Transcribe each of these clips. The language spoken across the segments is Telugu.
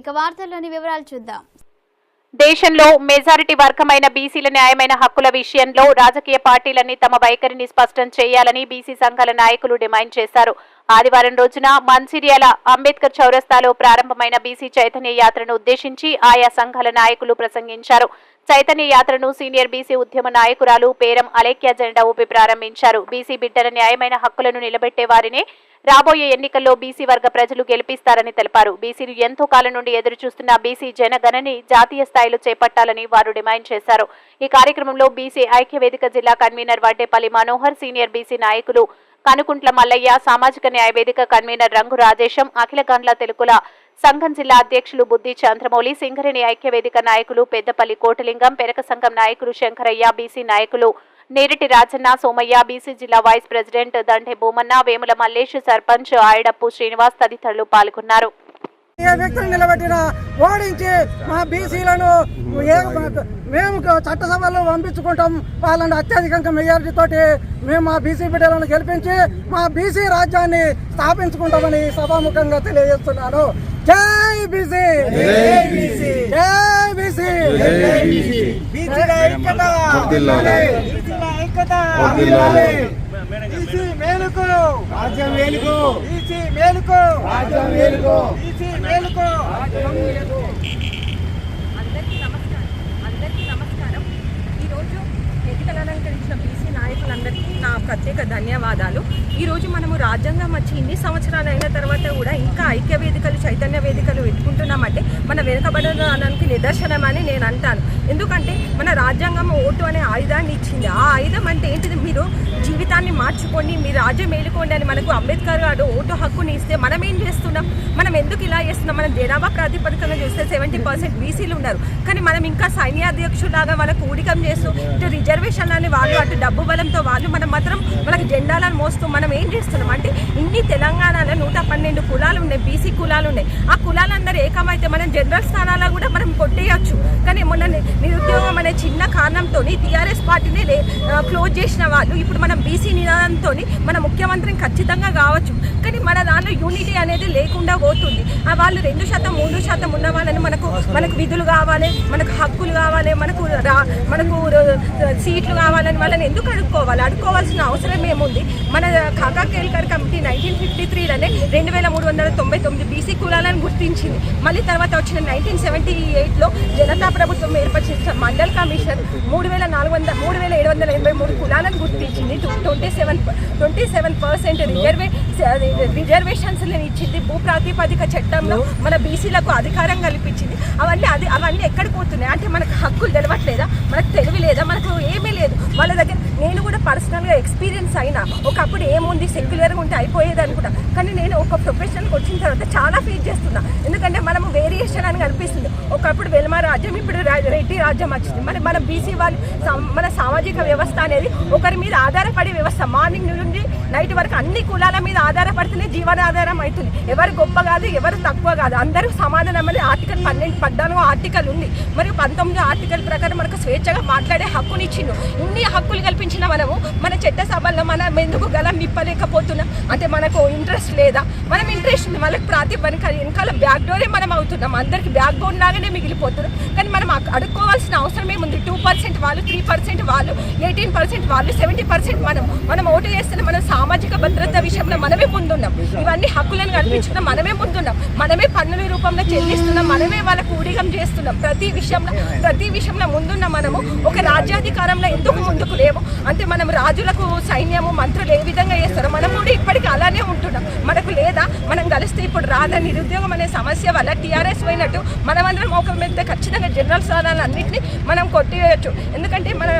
ఇక వార్తల్లోని వివరాలు చూద్దాం. దేశంలో మెజారిటీ వర్గమైన బీసీల న్యాయమైన హక్కుల విషయంలో రాజకీయ పార్టీలన్నీ తమ వైఖరిని స్పష్టం చేయాలని బీసీ సంఘాల నాయకులు డిమాండ్ చేశారు. ఆదివారం రోజున మంచిర్యాల అంబేద్కర్ చౌరస్తాలో ప్రారంభమైన బీసీ చైతన్య యాత్రను ఉద్దేశించి ఆయా సంఘాల నాయకులు ప్రసంగించారు. చైతన్య యాత్రను సీనియర్ బీసీ ఉద్యమ నాయకురాలు పేరం అలేఖ్య జెండా ఊపి ప్రారంభించారు. బీసీ బిడ్డల న్యాయమైన హక్కులను నిలబెట్టే వారినే రాబోయే ఎన్నికల్లో బీసీ వర్గ ప్రజలు గెలిపిస్తారని తెలిపారు. బీసీలు ఎంతో కాలం నుండి ఎదురు చూస్తున్న బీసీ జనగణని జాతీయ స్థాయిలో చేపట్టాలని వారు డిమాండ్ చేశారు. ఈ కార్యక్రమంలో బీసీ ఐక్యవేదిక జిల్లా convener Vaddepalli Manohar senior BC నాయకులు కనుకుంట్ల మల్లయ్య సామాజిక న్యాయ వేదిక కన్వీనర్ రంగు రాజేశం అఖిల గండ్ల తెలుగుల సంఘం జిల్లా అధ్యక్షులు బుద్ధి చంద్రమౌళి సింగరేణి ఐక్యవేదిక నాయకులు పెద్దపల్లి కోటలింగం పెరక సంఘం నాయకులు శంకరయ్య బీసీ నాయకులు నేరిటి రాజన్న సోమయ్య బీసీ జిల్లా వైస్ ప్రెసిడెంట్ దండే భూమన్న వేముల మల్లేష్ సర్పంచ్ ఆయడప్పు శ్రీనివాస్ తదితరులు పాల్గొన్నారు. ఏ వ్యక్తిని నిలబెట్టినా ఓడించి మా బీసీలను మేము చట్టసభలో పంపించుకుంటాం. వాళ్ళని అత్యధికంగా మెజారిటీ తోటి మేము మా బీసీ బిడ్డలను గెలిపించి మా బీసీ రాజ్యాన్ని స్థాపించుకుంటామని సభాముఖంగా తెలియజేస్తున్నాను. జై బీసీ! జై బీసీ! బీసీ మేలుకు. రాజ్యం మేలుకు. బీసీ మేలుకు. రాజ్యం మేలుకు. బీసీ మేలుకు. రాజ్యం మేలుకు. అందరికీ నమస్కారం. అందరికీ నమస్కారం. ఈరోజు వేదికలు అలంకరించిన బీసీ నాయకులందరికీ నా ప్రత్యేక ధన్యవాదాలు. ఈరోజు మనము రాజ్యాంగం వచ్చి ఇన్ని సంవత్సరాలు అయిన తర్వాత కూడా ఇంకా ఐక్య వేదికలు చైతన్య వేదికలు పెట్టుకుంటున్నామంటే మన వెనుకబడడానికి నిదర్శనమని నేను అంటాను. ఎందుకంటే మన రాజ్యాంగం ఓటు అనే ఆయుధాన్ని ఇచ్చింది. ఆ ఆయుధం అంటే ఏంటిది? మీరు జీవితాన్ని మార్చుకోండి మీ రాజ్యం మేలుకోండి అని మనకు అంబేద్కర్ గారు ఓటు హక్కుని ఇస్తే మనం ఏం చేస్తున్నాం? మనం ఎందుకు ఇలా చేస్తున్నాం? మనం జనాభా ప్రాతిపదికన చూస్తే సెవెంటీ పర్సెంట్ బీసీలు ఉన్నారు. కానీ మనం ఇంకా సైన్యాధ్యక్షులాగా వాళ్ళకు ఊడికం చేస్తూ ఇటు రిజర్వేషన్లని వాళ్ళు అటు డబ్బు బలంతో వాళ్ళు మనం మాత్రం వాళ్ళకి జెండాలను మోస్తూ మన మనం ఏం చేస్తున్నాం అంటే ఇన్ని తెలంగాణలో నూట పన్నెండు కులాలు ఉన్నాయి బీసీ కులాలు ఉన్నాయి. ఆ కులాలందరూ ఏకమైతే మనం జనరల్ స్థానాల్లో కూడా మనం కొట్టేయచ్చు. కానీ మొన్న నిరుద్యోగం అనే చిన్న కారణంతో టీఆర్ఎస్ పార్టీని క్లోజ్ చేసిన వాళ్ళు ఇప్పుడు మనం బీసీ నినాదంతో మన ముఖ్యమంత్రిని ఖచ్చితంగా కావచ్చు. కానీ మన దానిలో యూనిటీ అనేది లేకుండా పోతుంది. వాళ్ళు రెండు శాతం మూడు శాతం ఉన్న వాళ్ళని మనకు మనకు విధులు కావాలి మనకు హక్కులు కావాలి మనకు రా- మనకు సీట్లు కావాలని వాళ్ళని ఎందుకు అడుక్కోవాలి? అడుక్కోవాల్సిన అవసరం ఏముంది? మన Kaka Kalelkar committee nineteen fifty త్రీలోనే రెండు వేల మూడు వందల తొంభై తొమ్మిది బీసీ కులాలను గుర్తించింది. మళ్ళీ తర్వాత వచ్చిన నైన్టీన్ సెవెంటీ ఎయిట్లో జనతా ప్రభుత్వం ఏర్పరిచిన మండల్ కమిషన్ మూడు వేల నాలుగు వందల మూడు వేల ఏడు వందల ఎనభై మూడు కులాలను గుర్తించింది. Twenty seven twenty seven percent రిజర్వే reservations ఇచ్చింది భూ ప్రాతిపదిక చట్టంలో మన బీసీలకు అధికారం కల్పించింది. అవన్నీ అది అవన్నీ ఎక్కడికి పోతున్నాయి? అంటే మనకు హక్కులు తెలవట్లేదా? మనకు తెలివి లేదా? మనకు ఏమీ లేదు. వాళ్ళ దగ్గర నేను కూడా పర్సనల్గా ఎక్స్పీరియన్స్ అయినా ఒకప్పుడు ఏముంది సెక్యులర్గా ఉంటే అయిపోయేది అనుకుంటా. కానీ నేను ఒక ప్రొఫెషన్కి వచ్చిన తర్వాత చాలా ఫీల్ చేస్తున్నా. ఎందుకంటే మనము వేరియేషన్ అని కనిపిస్తుంది. ఒకప్పుడు వెల్మా రాజ్యం ఇప్పుడు రెడ్డి రాజ్యం వచ్చింది. మరి మన బీసీ వాళ్ళు మన సామాజిక వ్యవస్థ అనేది ఒకరి మీద ఆధారపడే వ్యవస్థ. మార్నింగ్ నుండి నైట్ వరకు అన్ని కులాల మీద ఆధారపడితేనే జీవనాధారం అవుతుంది. ఎవరు గొప్ప కాదు ఎవరు తక్కువ కాదు. అందరూ సమాధానం అనేది ఆర్టికల్ పన్నెండు పద్నాలుగు ఆర్టికల్ ఉంది. పంతొమ్మిదో ఆర్టికల్ ప్రకారం మనకు స్వేచ్ఛగా మాట్లాడే హక్కుని ఇచ్చిండు ఇన్ని హక్కులు కల్పించిన మనము మన చట్టసభల్లో మనం ఎందుకు గలం నిప్పలేకపోతున్నాం? అంటే మనకు ఇంట్రెస్ట్ లేదా? మనం ఇంట్రెస్ట్ ఉంది వాళ్ళకి ప్రాతిపదిక వెనకాల బ్యాక్ డోరే మనం అవుతున్నాం. అందరికి బ్యాక్ బోన్ లాగానే మిగిలిపోతున్నాం కానీ మనం అడుక్కోవాల్సిన అవసరం ఏముంది? టూ పర్సెంట్ వాళ్ళు త్రీ పర్సెంట్ వాళ్ళు ఎయిటీన్ పర్సెంట్ వాళ్ళు సెవెంటీ పర్సెంట్ మనం. మనం ఓటు చేస్తున్న మన సామాజిక భద్రత విషయంలో మనమే ముందున్నాం. ఇవన్నీ హక్కులను కల్పించుకున్నాం మనమే ముందున్నాం. మనమే పన్నుల రూపంలో చెల్లిస్తున్నాం. మనమే వాళ్ళకు ఊడిగం చేస్తున్నాం. ప్రతి విషయంలో ప్రతి విషయంలో ముందున్న మనము ఒక రాజ్యాధికారంలో ఎందుకు ముందుకు లేవు అంటే మనం రాజులకు సైన్యము మంత్రులు ఏ విధంగా చేస్తారో మనం కూడా ఇప్పటికీ అలానే ఉంటున్నాం. మనకు లేదా? మనం కలిస్తే ఇప్పుడు రాదా నిరుద్యోగం అనే సమస్య వల్ల టీఆర్ఎస్ పోయినట్టు మనమందరం ఒక మీద ఖచ్చితంగా జనరల్ స్థానాలన్నింటినీ మనం కొట్టేయచ్చు ఎందుకంటే మన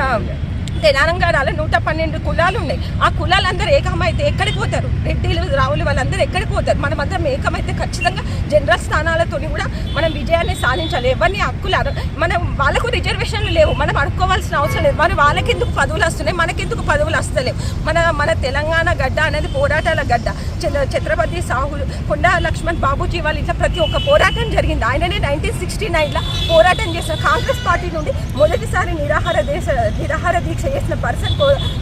తెలంగాణలో నూట పన్నెండు కులాలు ఉన్నాయి. ఆ కులాలందరూ ఏకమైతే ఎక్కడికి పోతారు? రెడ్డిలు రావులు వాళ్ళందరూ ఎక్కడికి పోతారు? మనం అందరం ఏకమైతే ఖచ్చితంగా జనరల్ స్థానాలతో కూడా మనం విజయాన్ని సాధించాలి. ఎవరిని హక్కులు మనం వాళ్ళకు రిజర్వేషన్లు లేవు. మనం అనుకోవాల్సిన అవసరం లేదు. మరి వాళ్ళకెందుకు పదవులు వస్తున్నాయి? మనకెందుకు పదవులు వస్తలేవు? మన మన తెలంగాణ గడ్డ అనేది పోరాటాల గడ్డ. ఛత్రపతి సాహులు కొండా లక్ష్మణ్ బాబూజీ వాళ్ళు ఇట్లా ప్రతి ఒక్క పోరాటం జరిగింది. ఆయననే నైన్టీన్ సిక్స్టీ నైన్లో పోరాటం చేసిన కాంగ్రెస్ పార్టీ నుండి మొదటిసారి నిరాహార దేశ నిరాహార దీక్ష చేసిన పర్సన్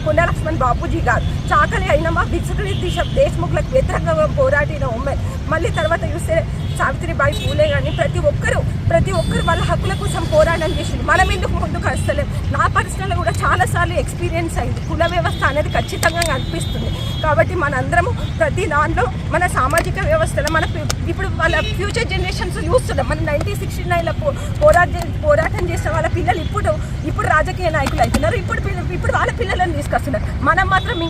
కొండా బాపూజీ గారు. చాకలి అయిన మా బిచ్చకలి దిశ దేశ్ముఖులకు వ్యతిరేకంగా పోరాడిన ఉమెన్ మళ్ళీ తర్వాత చూస్తే సావిత్రి సావిత్రిబాయి పూలే కానీ ప్రతి ఒక్కరు ప్రతి ఒక్కరు వాళ్ళ హక్కుల కోసం పోరాటం చేసింది మనం ఎందుకు ముందుకు వస్తలేం? నా పర్సనల్ కూడా చాలాసార్లు ఎక్స్పీరియన్స్ అయింది. కుల వ్యవస్థ అనేది ఖచ్చితంగా కనిపిస్తుంది. కాబట్టి మనందరము ప్రతి దాంట్లో మన సామాజిక వ్యవస్థలో మన ఇప్పుడు వాళ్ళ ఫ్యూచర్ జనరేషన్స్ చూస్తున్నాం. మన నైన్టీన్ సిక్స్టీ నైన్లో పోరాటం పోరాటం చేసిన వాళ్ళ పిల్లలు ఇప్పుడు ఇప్పుడు రాజకీయ నాయకులు అవుతున్నారు. ఇప్పుడు ఇప్పుడు వాళ్ళ పిల్లలను తీసుకొస్తున్నారు. మనం మాత్రం